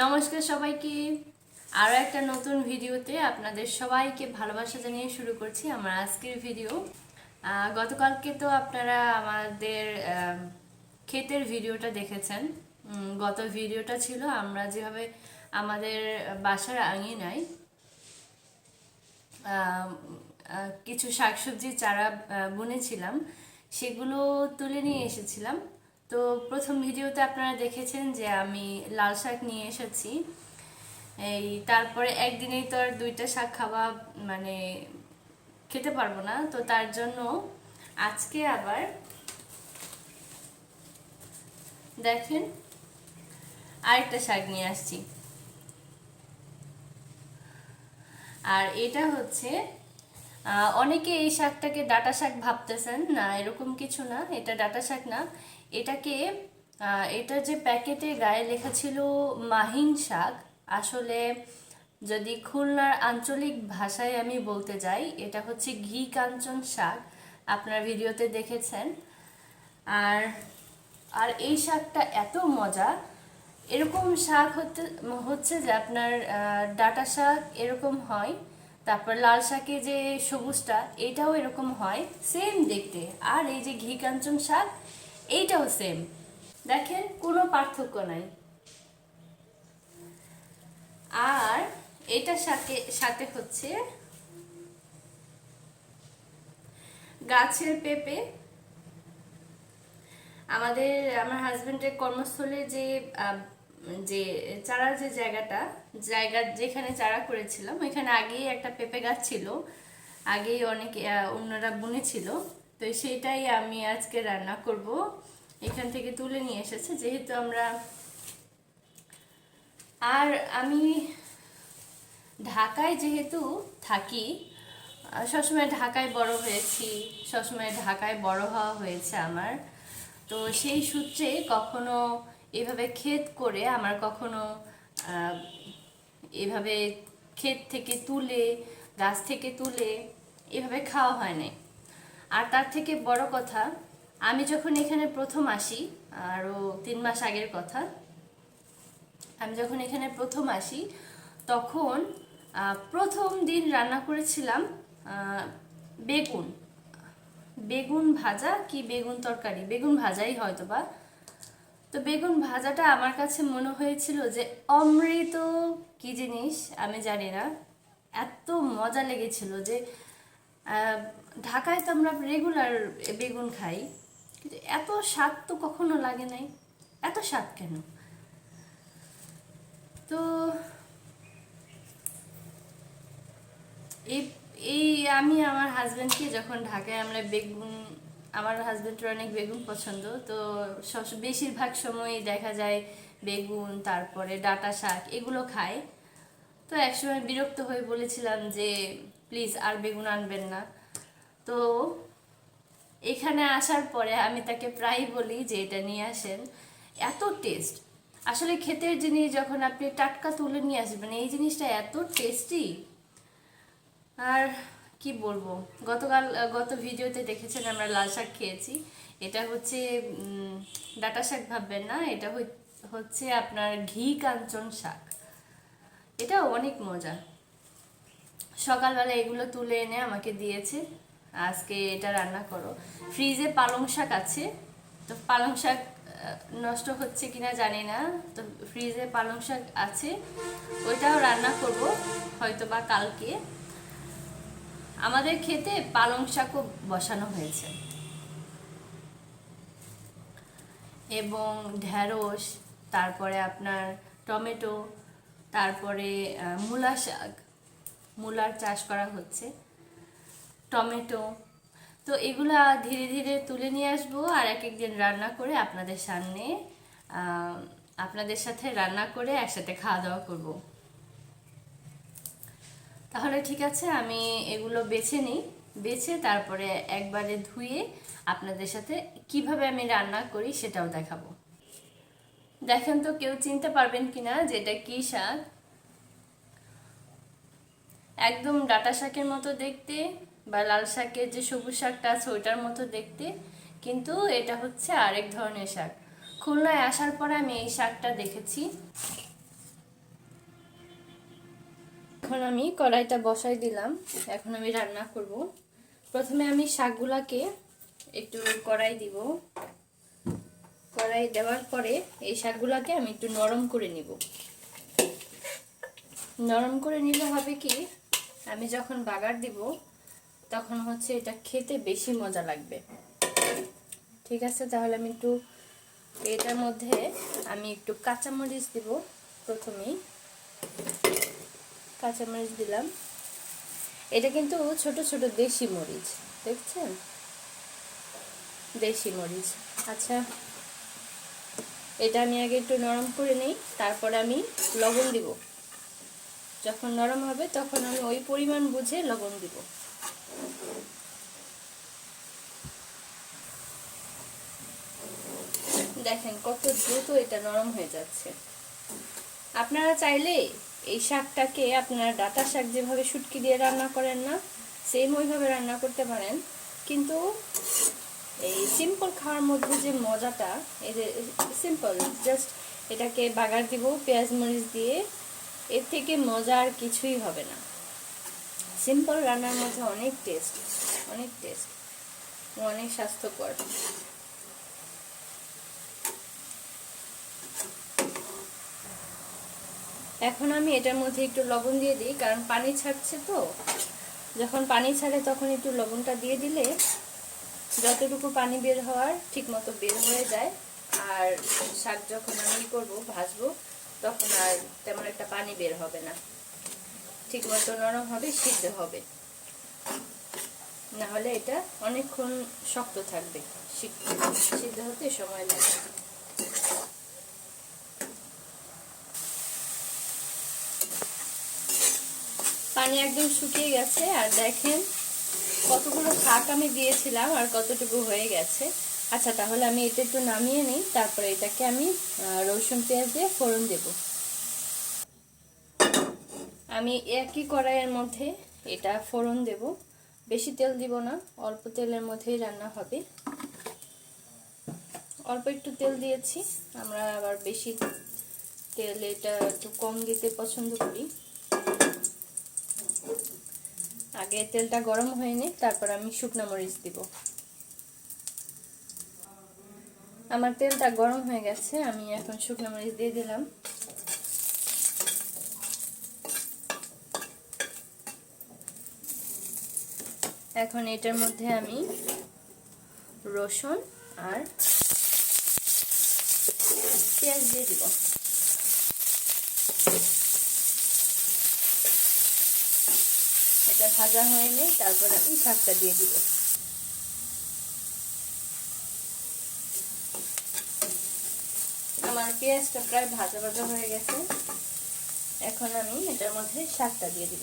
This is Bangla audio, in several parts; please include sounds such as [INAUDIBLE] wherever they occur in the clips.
নমস্কার সবাইকে। আরও একটা নতুন ভিডিওতে আপনাদের সবাইকে ভালোবাসা জানিয়ে শুরু করছি আমার আজকের ভিডিও। গতকালকে তো আপনারা আমাদের ক্ষেতের ভিডিওটা দেখেছেন। গত ভিডিওটা ছিল আমরা যেভাবে আমাদের বাসার আঙিনায় কিছু শাকসবজির চারা বুনেছিলাম, সেগুলো তুলে নিয়ে এসেছিলাম। তো প্রথম ভিডিওতে আপনারা দেখেছেন যে আমি লাল শাক নিয়ে এসেছি। এই তারপরে একদিনেই তো আর দুইটা শাক খাওয়া মানে খেতে পারব না। তো তার জন্য আজকে আবার দেখেন আরেকটা শাক নিয়ে আসছি। আর এটা হচ্ছে অনেকে এই শাকটাকে ডাটা শাক ভাবতেছেন। না, এরকম কিছু না। এটা ডাটা শাক না। এটাকে আহ, এটা যে প্যাকেটে গায়ে লেখা ছিল মাহিন শাক আসলে যদি খুলনার আঞ্চলিক ভাষায় আমি বলতে যাই এটা হচ্ছে ঘি কাঞ্চন শাক আপনারা ভিডিওতে দেখেছেন। আর আর এই শাকটা এত মজা এরকম শাক হতে হচ্ছে যে আপনার ডাঁটা শাক এরকম হয় তারপর লাল শাকে যে সবুজটা এটাও এরকম হয় সেম দেখতে। আর এই যে ঘি কাঞ্চন শাক এইটাও সেম দেখেন, কোনো পার্থক্য নাই। আর এটার সাথে সাথে হচ্ছে গাছের পেঁপে। আমাদের, আমার হাজবেন্ডের কর্মস্থলে যে যে চারার যে জায়গাটা, জায়গা যেখানে চারা করেছিলাম, ওইখানে আগেই একটা পেঁপে গাছ ছিল। আগেই অনেক অন্যরা বুনেছিল। তো সেটাই আমি আজকে রান্না করব। এখান থেকে তুলে নিয়ে এসেছে, যেহেতু আমরা আর আমি ঢাকায় যেহেতু থাকি সবসময় ঢাকায় বড় হয়েছি, সবসময় ঢাকায় বড় হওয়া হয়েছে আমার। তো সেই সূত্রে কখনো এভাবে ক্ষেত করে আমার কখনো এভাবে ক্ষেত থেকে তুলে, গাছ থেকে তুলে এভাবে খাওয়া হয় নাই। আর তার থেকে বড় কথা, আমি যখন এখানে প্রথম আসি, আরও তিন মাস আগের কথা, আমি যখন এখানে প্রথম আসি, তখন প্রথম দিন রান্না করেছিলাম বেগুন। বেগুন ভাজা কি বেগুন তরকারি? বেগুন ভাজাই হয়তো বা। তো বেগুন ভাজাটা আমার কাছে মনে হয়েছিল যে, অমৃত কি জিনিস? আমি জানি না। এত মজা লেগেছিল যে ঢাকায় তো আমরা রেগুলার বেগুন খাই, কিন্তু এত স্বাদ তো কখনো লাগে নাই। এত স্বাদ কেন? তো এই এই আমি আমার হাজব্যান্ডকে যখন ঢাকায় আমরা বেগুন, আমার হাজব্যান্ডের অনেক বেগুন পছন্দ, তো বেশিরভাগ সময়ই দেখা যায় বেগুন, তারপরে ডাটা শাক এগুলো খায় তো একসময় বিরক্ত হয়ে বলেছিলাম যে প্লিজ আর বেগুন আনবেন না। তো এখানে আসার পরে আমি তাকে প্রায় বলি যে এটা নিয়ে আসেন। এত টেস্ট আসলে ক্ষেতের জিনিস যখন আপনি টাটকা তুলে নিয়ে আসবেন, এই জিনিসটা এত টেস্টি আর কি বলব? গতকাল, গত ভিডিওতে দেখেছেন আমরা লাল শাক খেয়েছি। এটা হচ্ছে ডাঁটা শাক ভাববেন না, এটা হচ্ছে আপনার ঘি কাঞ্চন শাক। এটা অনেক মজা। সকালবেলা এগুলো তুলে এনে আমাকে দিয়েছে। আজকে এটা রান্না করো। ফ্রিজে পালং শাক আছে, তো পালং শাক নষ্ট হচ্ছে কিনা জানি না, তো ফ্রিজে পালং শাক আছে, ওইটাও রান্না করব হয়তো বা কালকে। আমাদের খেতে পালং শাকও বসানো হয়েছে। এবং ঢ্যাঁড়স তারপরে আপনার টমেটো, তারপরে মূলা শাক, মূলার চাষ করা হচ্ছে। টমেটো। তো এগুলো ধীরে ধীরে তুলে নিয়ে আসব আর এক একদিন রান্না করে আপনাদের সামনে আপনাদের সাথে রান্না করে একসাথে খাওয়া দাওয়া করব। তাহলে ঠিক আছে, আমি এগুলো বেছে নিই। বেছে তারপরে একবারে ধুয়ে আপনাদের সাথে কীভাবে আমি রান্না করি সেটাও দেখাবো। দেখেন তো কেউ চিনতে পারবেন কিনা যে এটা কী শাক? একদম ডাটা শাকের মতো দেখতে। বা লাল শাকের যে সবুজ শাকটা আছে ওইটার মতো দেখতে। কিন্তু এটা হচ্ছে আরেক ধরনের শাক। খুলনায় আসার পরে আমি এই শাকটা দেখেছি। এখন আমি কড়াইটা বসাই দিলাম। এখন আমি রান্না করব। প্রথমে আমি শাকগুলাকে একটু কড়াই দিব। কড়াই দেওয়ার পরে এই শাকগুলাকে আমি একটু নরম করে নিব। নরম করে নিলে হবে কি, আমি যখন বাগার দিব তখন হচ্ছে এটা খেতে বেশি মজা লাগবে। ঠিক আছে, তাহলে আমি একটু এটার মধ্যে আমি একটু কাঁচামরিচ দিব প্রথমেই। কাঁচামরিচ দিলাম। এটা কিন্তু ছোট ছোট দেশি মরিচ, দেখছেন? দেশি মরিচ। আচ্ছা এটা আমি আগে একটু নরম করে নিই, তারপরে আমি লবণ দিব। যখন নরম হবে তখন আমি ওই পরিমাণ বুঝে লবণ দিব। দেখেন কত দ্রুত এটা নরম হয়ে যাচ্ছে। আপনারা চাইলে এই শাকটাকে আপনারা ডাটা শাক যেভাবে শুটকি দিয়ে রান্না করেন না সেম ওইভাবে রান্না করতে পারেন। কিন্তু এই সিম্পল খাওয়ার মধ্যে যে মজাটা, এই যে সিম্পল জাস্ট এটাকে বাগার দিব, পেঁয়াজ মরিচ দিয়ে, এর থেকে মজা আর কিছুই হবে না। সিম্পল রান্নার মধ্যে অনেক টেস্ট অনেক টেস্ট, অনেক স্বাস্থ্যকর। এখন আমি এটার মধ্যে একটু লবণ দিয়ে দিই, কারণ পানি ছাড়ছে তো। যখন পানি ছাড়ে তখন একটু লবণটা দিয়ে দিলে যতটুকু পানি বের হওয়ার ঠিক মতো বের হয়ে যায়, আর শাক যখন আমি করব, ভাজবো, তখন আর তেমন একটা পানি বের হবে না। ঠিক মতো নরম হবে, সিদ্ধ হবে। না হলে এটা অনেকক্ষণ শক্ত থাকবে। সিদ্ধ হতে সময় লাগে। পানি একদম শুকিয়ে গেছে, আর দেখেন কতগুলো শাক আমি দিয়েছিলাম আর কতটুকু হয়ে গেছে। আচ্ছা তাহলে আমি এটা একটু নামিয়ে নিই, তারপরে এটাকে আমি রসুন পেঁয়াজ দিয়ে ফোড়ন দেব। আমি একই কড়াইয়ের মধ্যে এটা ফোড়ন দেব। বেশি তেল দিব না, অল্প তেলের মধ্যেই রান্না হবে। অল্প একটু তেল দিয়েছি, আমরা আবার বেশি তেল এটা একটু কম দিতে পছন্দ করি। আগে তেলটা গরম হয়নি তারপর আমি শুকনো মরিচ দিব। আমার তেলটা গরম হয়ে গেছে, আমি এখন শুকনো মরিচ দিয়ে দিলাম। এখন এটার মধ্যে আমি রসুন আর পেঁয়াজ দিয়ে দিব। এটা ভাজা হয়নি তারপর আমি শাকটা দিয়ে দিব। আমার পেঁয়াজটা প্রায় ভাজা ভাজা হয়ে গেছে। এখন আমি এটার মধ্যে শাকটা দিয়ে দিব।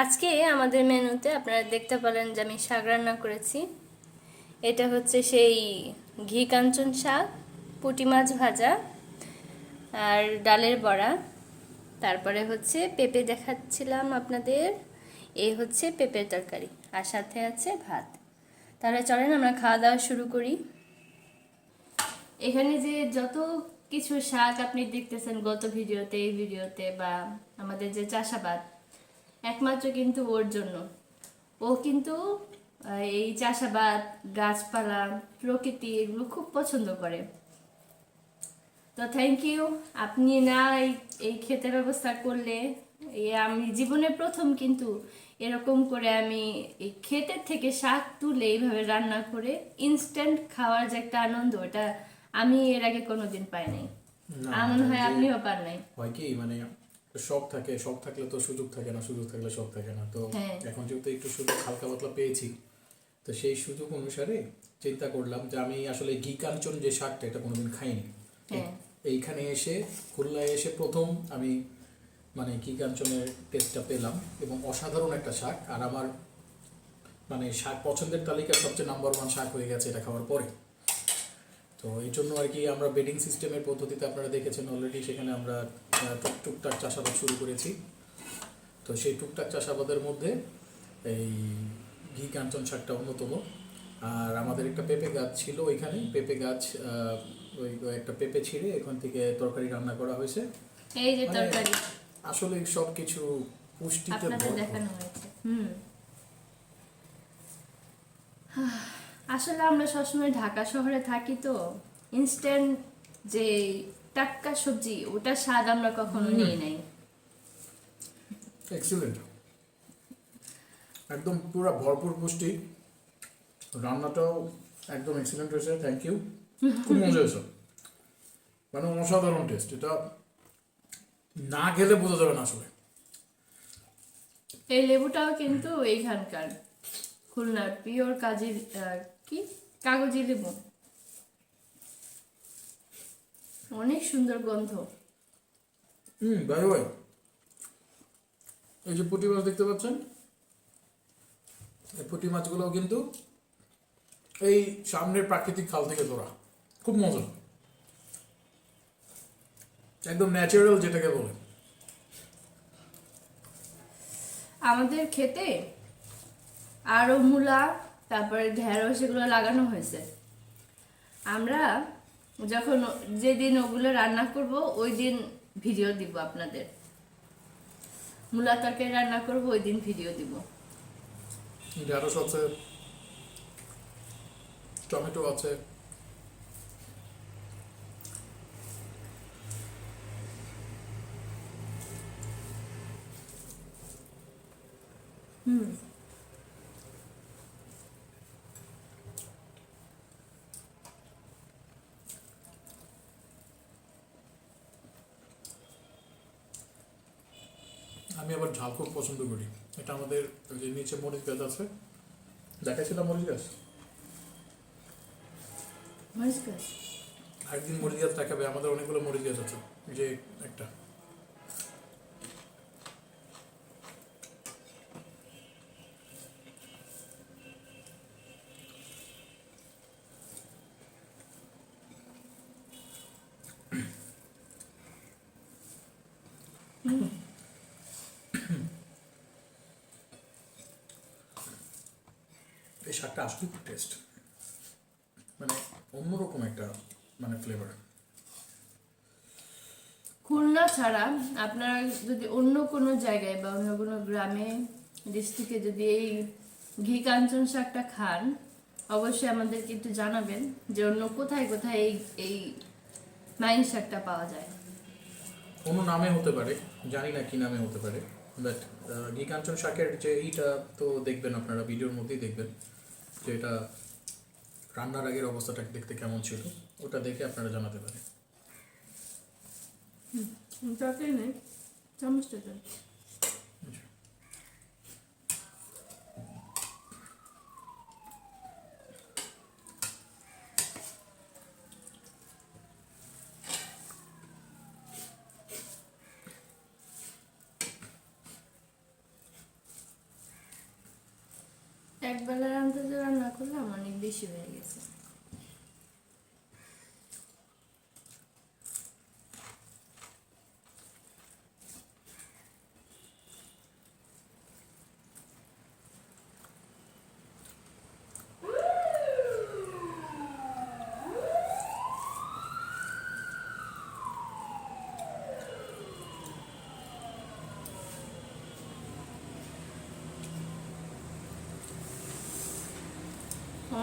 আজকে আমাদের মেনুতে আপনারা দেখতে পেলেন যে আমি শাক রান্না করেছি। এটা হচ্ছে সেই ঘি কাঞ্চন শাক, পুঁটি মাছ ভাজা আর ডালের বড়া। তারপরে হচ্ছে পেঁপে দেখাচ্ছিলাম আপনাদের। এই হচ্ছে পেঁপের তরকারি আর সাথে আছে ভাত। তাহলে চলেন আমরা খাওয়া দাওয়া শুরু করি। এখানে যে যত কিছু শাক আপনি দেখতেছেন গত ভিডিওতে, এই ভিডিওতে বা আমাদের যে চাষাবাদ একমাত্র কিন্তু ওর জন্য। ও কিন্তু এই চাষাবাদ গাছপালা প্রকৃতি এগুলো খুব পছন্দ করে। তো থ্যাংক ইউ আপনি না এই ক্ষেতের ব্যবস্থা করলে আমি জীবনে প্রথম কিন্তু এরকম করে আমি এই ক্ষেতের থেকে শাক তুলে এইভাবে রান্না করে ইনস্ট্যান্ট খাওয়ার যে একটা আনন্দ ওটা আমি এর আগে কোনোদিন পাই নাই আমার মনে হয় আপনিও পান নাই। হয় কি মানে শখ থাকে শখ থাকলে তো সুযোগ থাকে না সুযোগ থাকলে শখ থাকে না তো হ্যাঁ। এখন যেহেতু একটু সুযোগ হালকা পাতলা পেয়েছি তো সেই সুযোগ অনুসারে চিন্তা করলাম যে আমি আসলে ঘি কাঞ্চন যে শাকটা এটা কোনোদিন খাইনি হ্যাঁ। এইখানে এসে খুলনায় এসে প্রথম আমি মানে ঘি কাঞ্চনের টেস্টটা পেলাম এবং অসাধারণ একটা শাক আর আমার মানে শাক পছন্দের তালিকার সবচেয়ে নাম্বার ওয়ান শাক হয়ে গেছে এটা খাওয়ার পরে তো এই জন্য আর কি আমরা বেডিং সিস্টেমের পদ্ধতিতে আপনারা দেখেছেন অলরেডি সেখানে আমরা টুকটাক চাষাবাদ শুরু করেছি। তো সেই টুকটাক চাষাবাদের মধ্যে এই ঘি কাঞ্চন শাকটা অন্যতম। আর আমাদের একটা পেঁপে গাছ ছিল ওইখানে। পেঁপে গাছ ওই একটা পেঁপে ছিঁড়ে এখান থেকে তরকারি রান্না করা হয়েছে। এই যে মানে তরকারি। আসলে সব কিছু পুষ্টিতে আপনাদের দেখানো হয়েছে। হুম। আসলে আমরা সবসময় ঢাকা শহরে থাকি তো ইনস্ট্যান্ট যে টাটকা সবজি ওটা স্বাদ আমরা কখনো নিয়ে নাই এক্সিলেন্ট একদম পুরো ভরপুর পুষ্টি। রান্নাটাও একদম এক্সিলেন্ট হয়েছে থ্যাংক ইউ খুব মজা [LAUGHS] হয়েছে। মানে অসাধারণ টেস্ট এটা না খেলে বোঝা যাবে না আসলে। এই লেবুটাও কিন্তু এইখানকার খুলনার পিওর কাজী কি? কাগজি লেবু অনেক সুন্দর গন্ধ। হুম বাই বাই এই যে পুঁটি মাছ দেখতে পাচ্ছেন? এই পুঁটি মাছগুলোও কিন্তু এই সামনের প্রাকৃতিক খাল থেকে ধরা খুব মজা একদম ন্যাচারাল যেটাকে বলে। আমাদের খেতে আরও মূলা তারপরে ঢেঁড়স এগুলো লাগানো হয়েছে। আমরা যখন যেদিন ওগুলো রান্না করব, ওই দিন ভিডিও দিব আপনাদের। মূলা তরকারি রান্না করব, ওই দিন ভিডিও দিব। ঢেঁড়স আছে, টমেটো আছে হুম আমি আবার ঝাল খুব পছন্দ করি। এটা আমাদের যে নিচে মরিচ গাছ আছে। দেখাইছিলাম মরিচ গাছ? মরিচ গাছ। একদিন মরিচ গাছ দেখাবে আমাদের অনেকগুলো মরিচ গাছ আছে। যে একটা। এই শাকটা আসলে খুব টেস্ট মানে অন্যরকম একটা মানে ফ্লেভার খুলনা ছাড়া আপনারা যদি অন্য কোনো জায়গায় বা অন্য কোনো গ্রামে ডিস্ট্রিক্টে যদি এই ঘি কাঞ্চন শাকটা খান অবশ্যই আমাদেরকে একটু জানাবেন যে অন্য কোথায় কোথায় এই এই মাইন শাকটা পাওয়া যায়। কোনো নামে হতে পারে জানি না কি নামে হতে পারে বাট ঘি কাঞ্চন শাকের যে এইটা তো দেখবেন আপনারা ভিডিওর মধ্যেই দেখবেন। যে এটা রান্নার আগের অবস্থাটা দেখতে কেমন ছিল ওটা দেখে আপনারা জানাতে পারেন। চামচটা একবেলা রান্না রান্না করলাম অনেক বেশি হয়ে গেছে।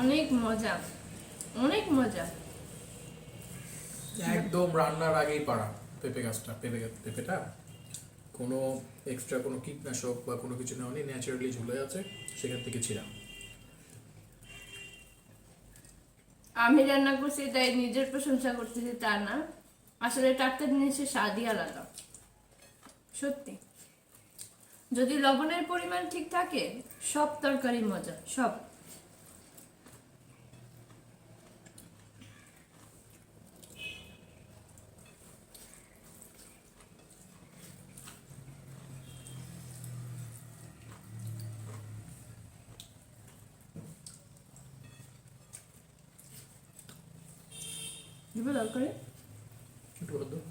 অনেক মজা অনেক মজা। একদম রান্নার আগেই পারা পেঁপে গাছটা পেঁপে পেঁপেটা। কোনো এক্সট্রা কোনো কীটনাশক বা কোনো কিছু নেওয়া নেই ন্যাচারালি ঝুলে আছে সেখান থেকে ছিঁড়া আমি রান্না করছি তাই নিজের প্রশংসা করতেছি তা না। আসলে টাটকা জিনিসের স্বাদই আলাদা। সত্যি। যদি লবণের পরিমাণ ঠিক থাকে সব তরকারি মজা সব দেবো লাল করে একটু হলুদ দাও।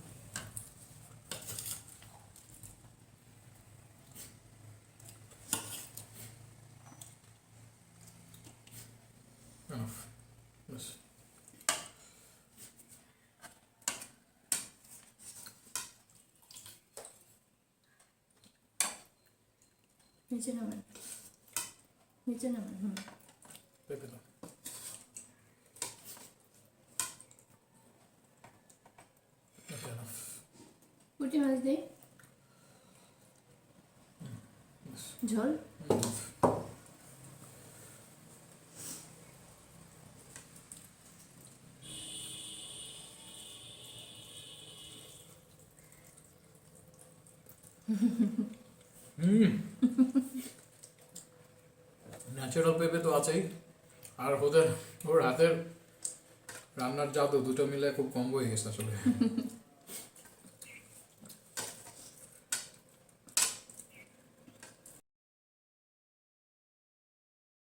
Enough. ব্যাস। নিচে নামান নিচে নামান হুম পেঁপে দাও। পুঁটি মাছ দিই। ঝোল Enough. হুম। ন্যাচারাল পেঁপে তো আছেই। আর ওদের ওর হাতের রান্নার জাদু দুটো মিলে খুব কম হয়ে গেছে আসলে।